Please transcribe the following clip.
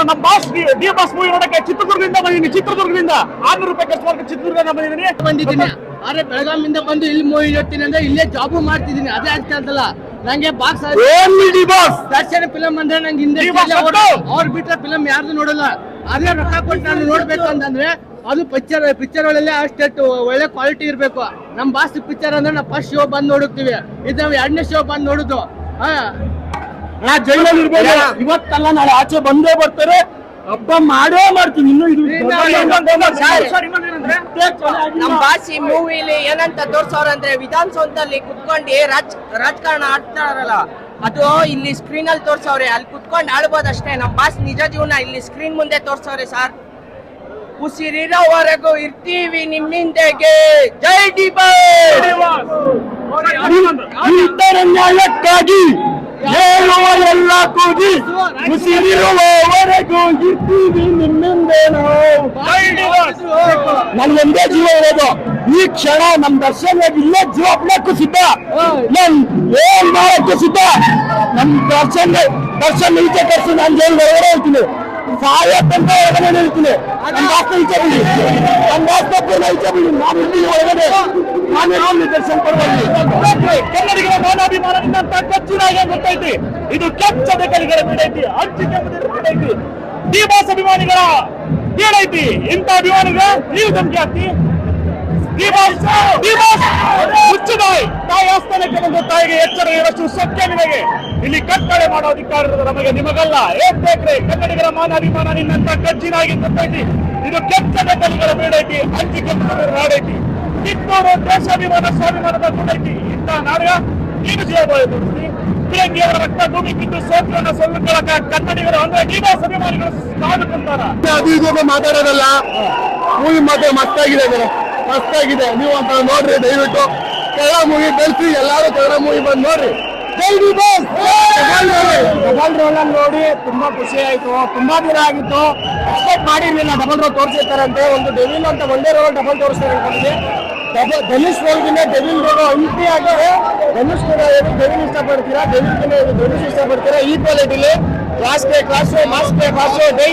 ನಮ್ಮ boss D boss movie ನೋಡಕ್ಕೆ ಚಿತ್ರದುರ್ಗದಿಂದ ಬಂದಿದ್ದೀನಿ ಚಿತ್ರದುರ್ಗದಿಂದ. ಆರ್ನೂರು ರೂಪಾಯಿ ಖರ್ಚು ಮಾಡಿ ಚಿತ್ರದುರ್ಗದಿಂದ ಬಂದಿದ್ದೀನಿ. ಬಂದಿದ್ದೀನಿ? ಆದ್ರೆ ಬೆಳಗಾವಿಂದ ಬಂದು ಇಲ್ಲಿ ಮೂವಿ ನೋಡ್ತೀನಿ ಅಂದ್ರೆ ಇಲ್ಲೇ ಜಾಬ್ ಮಾಡ್ತಿದ್ದೀನಿ. ಅದೇ ಆಗ್ತಾ ಅಂತಲ್ಲ ನಂಗೆ box only D boss Darshan film ಅಂದ್ರೆ ನಂಗೆ ಹಿಂದೆ ಅವ್ರು ಬಿಟ್ಟರೆ ಫಿಲಂ ಯಾರ್ದು ನೋಡಲ್ಲ. ಅದೇ ರೊಕ್ಕ ಕೊಟ್ಟು ನಾನು ನೋಡ್ಬೇಕು ಅಂತಂದ್ರೆ ಅದು ಪಿಕ್ಚರ್ ಪಿಕ್ಚರ್ ಒಳಗೆ ಅಷ್ಟು ಒಳ್ಳೆ ಕ್ವಾಲಿಟಿ ಇರ್ಬೇಕು. ನಮ್ಮ ಬಾಸ್ ಪಿಕ್ಚರ್ ಅಂದ್ರೆ ನಾವು ಫಸ್ಟ್ ಶೋ ಬಂದು ನೋಡುತ್ತೀವಿ. ಇದು ನಾವು ಎರಡನೇ ಶೋ ಬಂದು ನೋಡುದು. ಹಾ. ನಾ ಜೈಲಲ್ಲಿ ಇರ್ಬೋದು. ಇವತ್ತಲ್ಲ ನಾಳೆ ಆಚೆ ಬಂದೇ ಬರ್ತಾರೆ. ಹಬ್ಬ ಮಾಡೇ ಮಾಡ್ತೀನಿ. ಇನ್ನು ಇದು ನಮ್ ಭಾಷೆ ಮೂವಿಲಿ ಏನಂತ ತೋರ್ಸೋರ್ ಅಂದ್ರೆ ವಿಧಾನಸೌಧದಲ್ಲಿ ಕುತ್ಕೊಂಡು ರಾಜ್ ರಾಜಕಾರಣ ಆಡ್ತಾರಲ್ಲ ಅದು ಇಲ್ಲಿ ಸ್ಕ್ರೀನ್ ಅಲ್ಲಿ ತೋರ್ಸವ್ರೆ ಅಲ್ಲಿ ಕುತ್ಕೊಂಡು ಆಡ್ಬೋದಷ್ಟೇ. ನಮ್ ಭಾಷೆ ನಿಜ ಜೀವನ ಇಲ್ಲಿ ಸ್ಕ್ರೀನ್ ಮುಂದೆ ತೋರ್ಸವ್ರೆ ಸರ್. ಉಸಿರಿರೋವರೆಗೂ ಇರ್ತೀವಿ ನಿಮ್ಮಿಂದೆಗೆ. ಜೈ ಡಿ ಇತರ ನ್ಯಾಯಕ್ಕಾಗಿ ಹೇಳುವ ಎಲ್ಲ ಕೂಗಿ ಉಸಿರಿರುವವರೆಗೂ ಇರ್ತೀವಿ ನಿಮ್ಮಿಂದೆ ನನ್ ಒಂದೇ ಜೀವ ಇರೋದು. ಈ ಕ್ಷಣ ನಮ್ ದರ್ಶನ ಇಲ್ಲೇ ಜೀವ ಬಿಡಕ್ಕೂ ಸಿದ್ಧ. ನನ್ ಏನ್ ಮಾಡಕ್ಕೂ ಸಿದ್ಧ. ನಮ್ ದರ್ಶನ್, ದರ್ಶನ ಈಚೆ ಕರ್ಸಿ ನಾನು ಜೈಲ್ ಒಳಗಡೆ ಹೇಳ್ತೀನಿ ಸಾಯ ತನಕ ಒಳಗಡೆ ಹೇಳ್ತೀನಿ ನಮ್ಮ ಬಾಸ್ತ ಇಚ್ಛೆ ಬಿಡಿ ನಮ್ಮ ಬಾಸ್ತ ಇಚ್ಛೆ ಬಿಡಿ ನಾನು ಇಲ್ಲಿ ಒಳಗಡೆ. ನಾನು ಕನ್ನಡಿಗರ ಮಾನಾಭಿಮಾನದಿಂದ ಗೊತ್ತೈತಿ. ಇದು ಕೆಚ್ಚದ ಕಲಿಗಳ ಬಿಡೈತಿ ಹಂಚಿಕೆ ಬಿಡೈತಿ ಡಿ ಅಭಿಮಾನಿಗಳ ಏನೈತಿ ಇಂಥ ಅಭಿಮಾನಿಗಳ ನೀವು ಧಮಕಿ ಹಾಕ್ತಿ. ಡಿ ಬಾಸ್ ಡಿ ಬಾಸ್ ಮುಚ್ಚು ಬಾಯಿ ತಾಯಿ ಆಸ್ಥಾನಕ್ಕೆ ಬಂದ ತಾಯಿಗೆ ಎಚ್ಚರ ಇರಷ್ಟು ಸತ್ಯ ನಿಮಗೆ ಇಲ್ಲಿ ಕಟ್ಟಳೆ ಮಾಡೋ ಅಧಿಕಾರ ನಮಗೆ ನಿಮಗಲ್ಲ. ಏನ್ ಬೇಕ್ರಿ? ಕನ್ನಡಿಗರ ಮಾನಾಭಿಮಾನ ನಿನ್ನಂತ ಕಜ್ಜಿನಾಗಿ ಗೊತ್ತೈತಿ ಇದು ಕೆಚ್ಚದ ಕಲಿಗಳ ಬೇಡೈತಿ ಹಂಚಿಕೆ ನಾಡೈತಿ. ಕಿತ್ತೂರು ದೇಶಾಭಿಮಾನ ಸ್ವಾಭಿಮಾನದ ಗುಡೈತಿ. ಇಂಥ ನಾಡಗ ನೀನು ಜೀವ ಅವರ ರಕ್ತ ಭೂಮಿ ಕಿತ್ತು ಸೋತ್ರನ ಸೊಲ್ಲುಗಳಕ ಕನ್ನಡಿಗರು ಅಂದ್ರೆ ಡಿಬಾಸ್ ಅಭಿಮಾನಿಗಳು ಕಾದುಕೊಂತಾರ ಅದು ಇದು ಮಾತಾಡೋದಲ್ಲ. ಮೂವಿ ಮಾತ್ರ ಮಸ್ತಾಗಿದೆ ಮಸ್ತಾಗಿದೆ ನೀವು ಅಂತ ನೋಡ್ರಿ, ದಯವಿಟ್ಟು. ಕನ್ನಡ ಮೂವಿ ಬೆಳೆಸಿ, ಎಲ್ಲಾರು ಕನ್ನಡ ಮೂವಿ ಬಂದು ನೋಡ್ರಿ. ಡಬಲ್ ರೋಲ್ ಅಲ್ಲಿ ನೋಡಿ, ತುಂಬಾ ಖುಷಿ ಆಯ್ತು, ತುಂಬಾ ದಿನ ಆಗಿತ್ತು. ಎಕ್ಸ್ಪೆಕ್ಟ್ ಮಾಡಿರ್ಲಿಲ್ಲ ಡಬಲ್ ರೋಲ್ ತೋರಿಸಿರ್ತಾರಂತೆ. ಒಂದು ಡೆವಿಲ್ ಅಂತ ಒಂದೇ ರೋಲ್ ಡಬಲ್ ತೋರಿಸ್ತಾರೆ ಅನ್ಕೊಂಡಿದ್ದೆ ಡಬಲ್ ಧನುಷ್ ರೋಲ್ಗಿಂತ ಡೆವಿಲ್ ರೋಲ್ ಅಂಟಿ ಆಗಿ ಧನುಷ್ ಕೂಡ ಏನು ಡೆವಿಲ್ ಇಷ್ಟಪಡ್ತೀರಾ? ಡೆವಿಲ್ ಧನುಷ್ ಇಷ್ಟಪಡ್ತೀರಾ? ಈ ಕ್ವಾಲಿಟಿಲಿ ಕ್ಲಾಸ್ ಪೇ ಕ್ಲಾಸ್ ಮಾಸ್ ಪೇ ಕ್ಲಾಸ್ ಡೈ